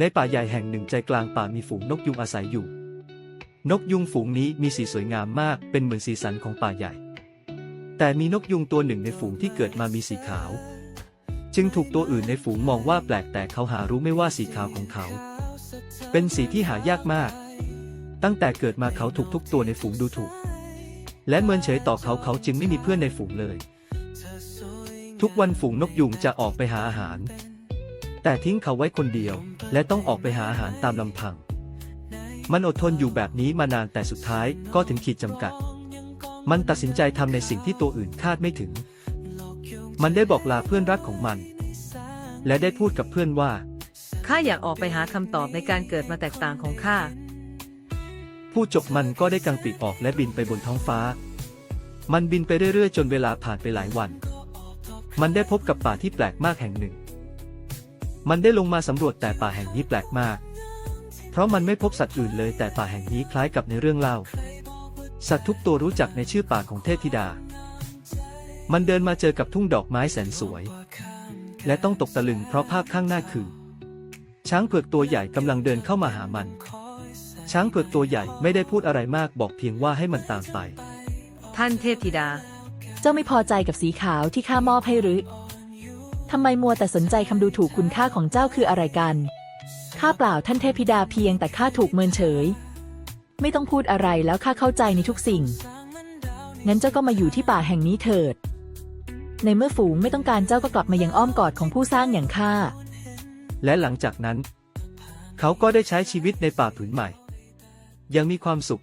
ในป่าใหญ่แห่งหนึ่งใจกลางป่ามีฝูงนกยุงอาศัยอยู่ นกยุงฝูงนี้มีสีสวยงามมากเป็นเหมือนสีสันของป่าใหญ่ แต่มีนกยุงตัวหนึ่งในฝูงที่เกิดมามีสีขาว จึงถูกตัวอื่นในฝูงมองว่าแปลกแต่เขาหารู้ไม่ว่าสีขาวของเขา เป็นสีที่หายากมาก ตั้งแต่เกิดมาเขาถูกทุกตัวในฝูงดูถูก และเมินเฉยต่อเขาเขาจึงไม่มีเพื่อนในฝูงเลย ทุกวันฝูงนกยุงจะออกไปหาอาหาร แต่ทิ้งเขาไว้คนเดียว และต้องออกไปหาอาหารตามลำพัง มันอดทนอยู่แบบนี้มานานแต่สุดท้ายก็ถึงขีดจำกัด มันตัดสินใจทำในสิ่งที่ตัวอื่นคาดไม่ถึง มันได้บอกลาเพื่อนรักของมัน และได้พูดกับเพื่อนว่า ข้าอยากออกไปหาคำตอบในการเกิดมาแตกต่างของข้า ผู้จบมันก็ได้กางปีกออกและบินไปบนท้องฟ้า มันบินไปเรื่อยๆ จนเวลาผ่านไปหลายวัน มันได้พบกับป่าที่แปลกมากแห่งหนึ่ง มันได้ลงมาสำรวจแต่ป่าแห่งนี้แปลกมาก เพราะมันไม่พบสัตว์อื่นเลยแต่ป่าแห่งนี้คล้ายกับในเรื่องเล่า สัตว์ทุกตัวรู้จักในชื่อป่าของเทพธิดา มันเดินมาเจอกับทุ่งดอกไม้แสนสวย และต้องตกตะลึงเพราะภาพข้างหน้าคือ ช้างเผือกตัวใหญ่กำลังเดินเข้ามาหามัน ช้างเผือกตัวใหญ่ไม่ได้พูดอะไรมากบอกเพียงว่าให้มันตามไป ท่านเทพธิดา เจ้าไม่พอใจกับสีขาวที่ข้ามอบให้หรือ ทำไมมัวแต่สนใจคำดูถูกคุณค่าของเจ้าคืออะไรกัน ข้าเปล่าท่านเทพิดาเพียงแต่ข้าถูกเมินเฉย ไม่ต้องพูดอะไรแล้วข้าเข้าใจในทุกสิ่ง งั้นเจ้าก็มาอยู่ที่ป่าแห่งนี้เถิด ในเมื่อฝูงไม่ต้องการเจ้าก็กลับมายังอ้อมกอดของผู้สร้างอย่างข้า และหลังจากนั้น เขาก็ได้ใช้ชีวิตในป่าผืนใหม่ ยังมีความสุข